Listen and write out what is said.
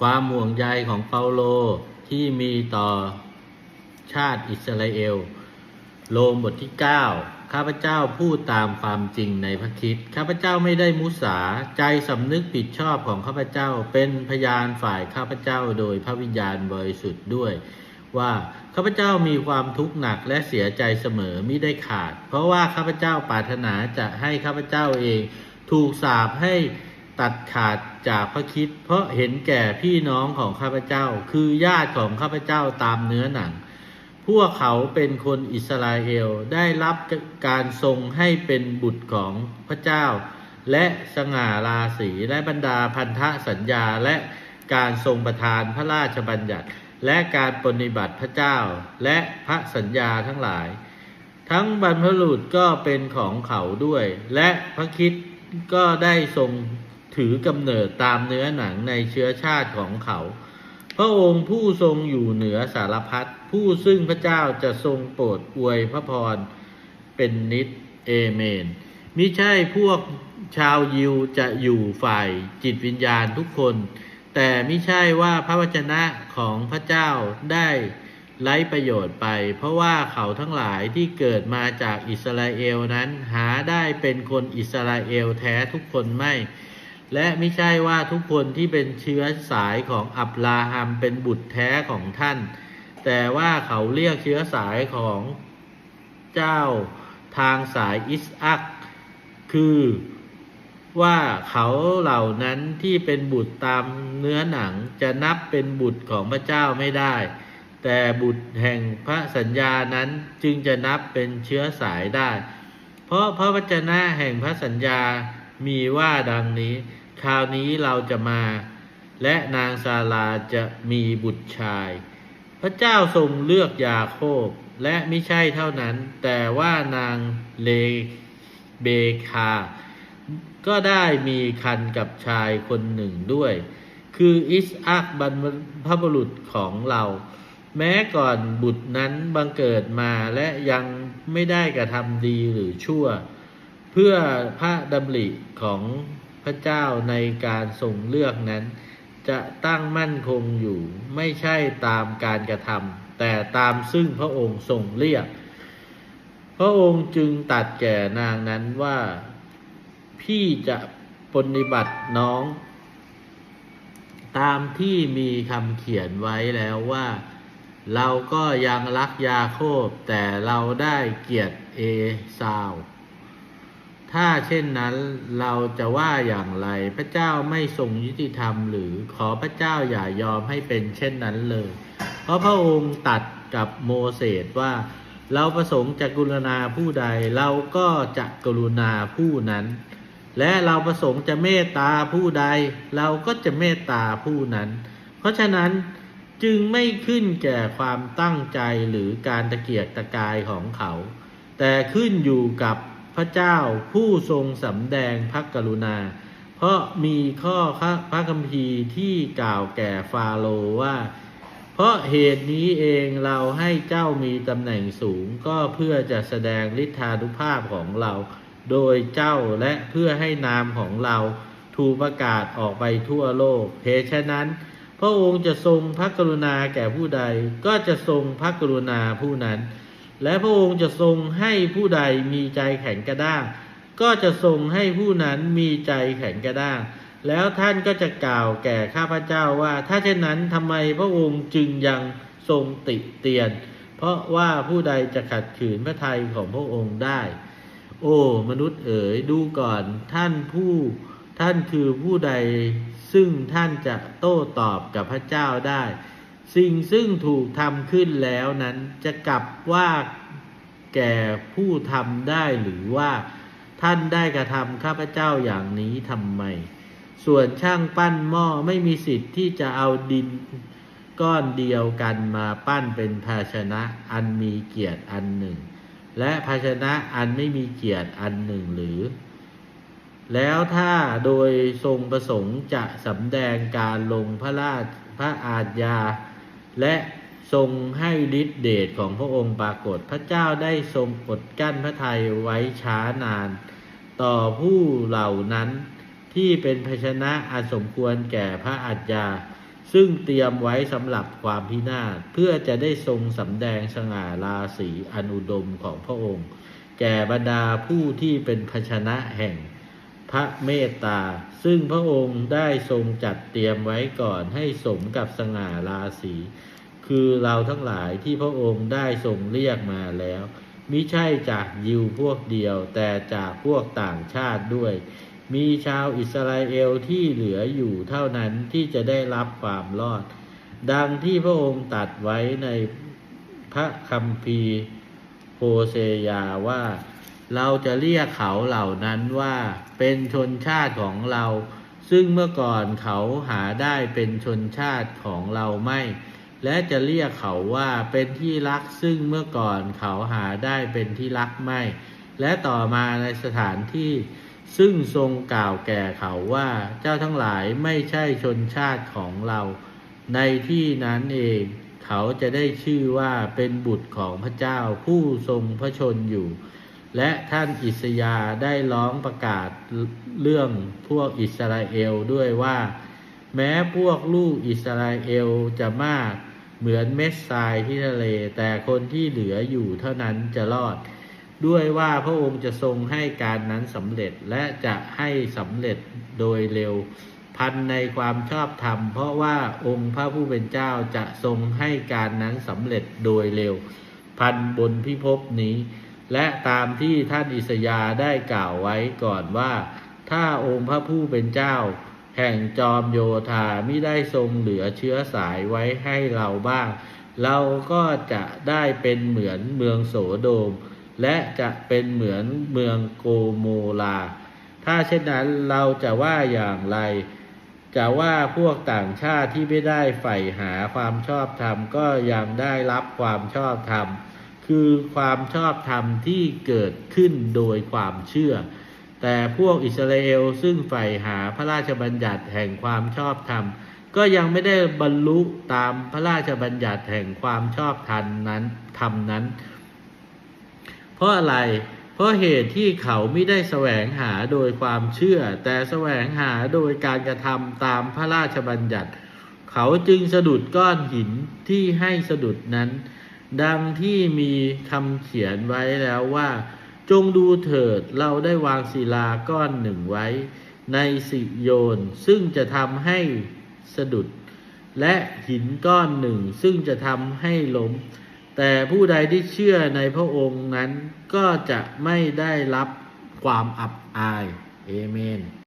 ความห่วงใยของเปาโลที่มีต่อชาติอิสราเอล โรมบทที่ 9 ข้าพเจ้าพูดตามความจริงในพระคิดข้าพเจ้าไม่ได้มุสาใจสำนึกผิดชอบของข้าพเจ้าเป็นพยานฝ่ายข้าพเจ้าโดยพระวิญญาณบริสุทธิ์ด้วย ว่าข้าพเจ้ามีความทุกข์หนักและเสียใจเสมอมิได้ขาด เพราะว่าข้าพเจ้าปรารถนาจะให้ข้าพเจ้าเอง ถูกสาปให้ ตัดขาดจากพระคิด เพราะเห็นแก่พี่น้องของข้าพเจ้า คือญาติของข้าพเจ้าตามเนื้อหนัง พวกเขาเป็นคนอิสราเอลได้รับการทรงให้เป็นบุตรของพระเจ้า และสง่าราศีและบรรดาพันธสัญญาและการทรงประทานพระราชบัญญัติ และการปฏิบัติพระเจ้าและพระสัญญาทั้งหลาย ทั้งบรรพบุรุษก็เป็นของเขาด้วย และพระคิดก็ได้ทรง ถือกำเนิดตามเนื้อหนังในเชื้อชาติของเขา พระองค์ผู้ทรงอยู่เหนือสารพัดผู้ซึ่งพระเจ้าจะทรงโปรดอวยพระพรเป็นนิดเอเมนมิใช่พวกชาวยิวจะอยู่ฝ่ายจิตวิญญาณทุกคน แต่ไม่ใช่ว่าพระวจนะของพระเจ้าได้ไร้ประโยชน์ไป เพราะว่าเขาทั้งหลายที่เกิดมาจากอิสราเอลนั้น หาได้เป็นคนอิสราเอลแท้ทุกคนไม่ และไม่ใช่ว่าทุกคนที่เป็นเชื้อสายของอับราฮัมเป็นบุตรแท้ของท่าน แต่ว่าเขาเรียกเชื้อสายของเจ้าทางสายอิสอักคือว่าเขาเหล่านั้นที่เป็นบุตรตามเนื้อหนังจะนับเป็นบุตรของพระเจ้าไม่ได้ แต่บุตรแห่งพระสัญญานั้นจึงจะนับเป็นเชื้อสายได้ เพราะพระวจนะแห่งพระสัญญามีว่าดังนี้ คราวนี้เราจะมา และนางซาลาจะมีบุตรชาย พระเจ้าทรงเลือกยาโคบและไม่ใช่เท่านั้น แต่ว่านางเลเบคา ก็ได้มีคันกับชายคนหนึ่งด้วย คืออิสอักบรรพบุรุษของเรา แม้ก่อนบุตรนั้นบังเกิดมาและยังไม่ได้กระทำดีหรือชั่ว เพื่อพระดำริของ พระเจ้าในการทรงเลือกนั้น จะตั้งมั่นคงอยู่ไม่ใช่ตามการกระทำแต่ตามซึ่งพระองค์ทรงเรียก พระองค์จึงตัดแก่นางนั้นว่า พี่จะปฏิบัติน้อง ตามที่มีคำเขียนไว้แล้วว่า เราก็ยังรักยาโคบแต่เราได้เกียดเอซาว ถ้าเช่นนั้นเราจะว่าอย่างไรพระเจ้าไม่ทรงยุติธรรมหรือขอพระเจ้าอย่ายอมให้เป็นเช่นนั้นเลย เพราะพระองค์ตัดกับโมเสสว่า เราประสงค์จะกรุณาผู้ใด เราก็จะกรุณาผู้นั้น และเราประสงค์จะเมตตาผู้ใด เราก็จะเมตตาผู้นั้น เพราะฉะนั้นจึงไม่ขึ้นแก่ความตั้งใจหรือการตะเกียกตะกายของเขา แต่ขึ้นอยู่กับ พระเจ้าผู้ทรงสำแดงพระกรุณา เพราะมีข้อพระคัมภีร์ที่กล่าวแก่ฟาโรว่า เพราะเหตุนี้เองเราให้เจ้ามีตำแหน่งสูงก็เพื่อจะแสดงฤทธานุภาพของเรา โดยเจ้าและเพื่อให้นามของเราถูกประกาศออกไปทั่วโลกเหตุฉะนั้น พระองค์จะทรงพระกรุณาแก่ผู้ใด ก็จะทรงพระกรุณาผู้นั้น และพระองค์จะทรงให้ผู้ใดมีใจแข็งกระด้าง ก็จะทรงให้ผู้นั้นมีใจแข็งกระด้าง แล้วท่านก็จะกล่าวแก่ข้าพเจ้าว่า ถ้าเช่นนั้นทำไมพระองค์จึงยังทรงติเตียน เพราะว่าผู้ใดจะขัดขืนพระทัยของพระองค์ได้ โอ้มนุษย์เอ๋ยดูก่อนท่านผู้ท่านคือผู้ใดซึ่งท่านจะโต้ตอบกับพระเจ้าได้ สิ่งซึ่งถูกทำขึ้นแล้วนั้นจะกลับว่าแก่ผู้ทำได้หรือว่าท่านได้กระทำข้าพเจ้าอย่างนี้ทำไม ส่วนช่างปั้นหม้อไม่มีสิทธิ์ที่จะเอาดินก้อนเดียวกันมาปั้นเป็นภาชนะอันมีเกียรติอันหนึ่ง และภาชนะอันไม่มีเกียรติอันหนึ่งหรือ แล้วถ้าโดยทรงประสงค์จะสำแดงการลงพระราชพระอาญา และทรงให้ฤทธิเดชของพระองค์ปรากฏ พระเจ้าได้ทรงกดกั้นพระทัยไว้ช้านาน ต่อผู้เหล่านั้นที่เป็นภาชนะอันสมควรแก่พระอาญาซึ่งเตรียมไว้สำหรับความพินาศเพื่อจะได้ทรงสำแดงสง่าราศีอันอุดมของพระองค์ แก่บรรดาผู้ที่เป็นภาชนะแห่ง พระเมตตา ซึ่งพระองค์ได้ทรงจัดเตรียมไว้ก่อนให้สมกับสง่าราศีคือเราทั้งหลายที่พระองค์ได้ทรงเรียกมาแล้ว มิใช่จากยิวพวกเดียวแต่จากพวกต่างชาติด้วย มีชาวอิสราเอลที่เหลืออยู่เท่านั้นที่จะได้รับความรอด ดังที่พระองค์ตัดไว้ในพระคัมภีร์โฮเซยาว่า เราจะเรียกเขาเหล่านั้นว่าเป็นชนชาติของเรา ซึ่งเมื่อก่อนเขาหาได้เป็นชนชาติของเราไม่ และจะเรียกเขาว่าเป็นที่รักซึ่งเมื่อก่อนเขาหาได้เป็นที่รักไม่ และต่อมาในสถานที่ซึ่งทรงกล่าวแก่เขาว่าเจ้าทั้งหลายไม่ใช่ชนชาติของเรา ในที่นั้นเองเขาจะได้ชื่อว่าเป็นบุตรของพระเจ้าผู้ทรงพระชนอยู่ และท่านอิสยาได้ร้องประกาศเรื่องพวกอิสราเอลด้วยว่า แม้พวกลูกอิสราเอลจะมากเหมือนเม็ดทรายที่ทะเล แต่คนที่เหลืออยู่เท่านั้นจะรอด ด้วยว่าพระองค์จะทรงให้การนั้นสำเร็จและจะให้สำเร็จโดยเร็ว พันในความชอบธรรม เพราะว่าองค์พระผู้เป็นเจ้าจะทรงให้การนั้นสำเร็จโดยเร็ว พันบนพิภพนี้ และตามที่ท่านอิสยาได้กล่าวไว้ก่อนว่า ถ้าองค์พระผู้เป็นเจ้า แห่งจอมโยธาไม่ได้ทรงเหลือเชื้อสายไว้ให้เราบ้าง เราก็จะได้เป็นเหมือนเมืองโสโดม และจะเป็นเหมือนเมืองโกโมลา ถ้าเช่นนั้นเราจะว่าอย่างไร จะว่าพวกต่างชาติที่ไม่ได้ใฝ่หาความชอบธรรมก็ยังได้รับความชอบธรรม คือความชอบธรรมที่เกิดขึ้นโดยความเชื่อ แต่พวกอิสราเอลซึ่งใฝ่หาพระราชบัญญัติแห่งความชอบธรรม ก็ยังไม่ได้บรรลุตามพระราชบัญญัติแห่งความชอบธรรมนั้นธรรมนั้น เพราะอะไร เพราะเหตุที่เขาไม่ได้แสวงหาโดยความเชื่อ แต่แสวงหาโดยการกระทำตามพระราชบัญญัติ เขาจึงสะดุดก้อนหินที่ให้สะดุดนั้น ดังที่มีคำเขียนไว้แล้วว่า จงดูเถิดเราได้วางศิลาก้อนหนึ่งไว้ ในสิโยน ซึ่งจะทำให้สะดุด และหินก้อนหนึ่ง ซึ่งจะทำให้ล้ม แต่ผู้ใดที่เชื่อในพระองค์นั้นก็จะไม่ได้รับความอับอาย เอเมน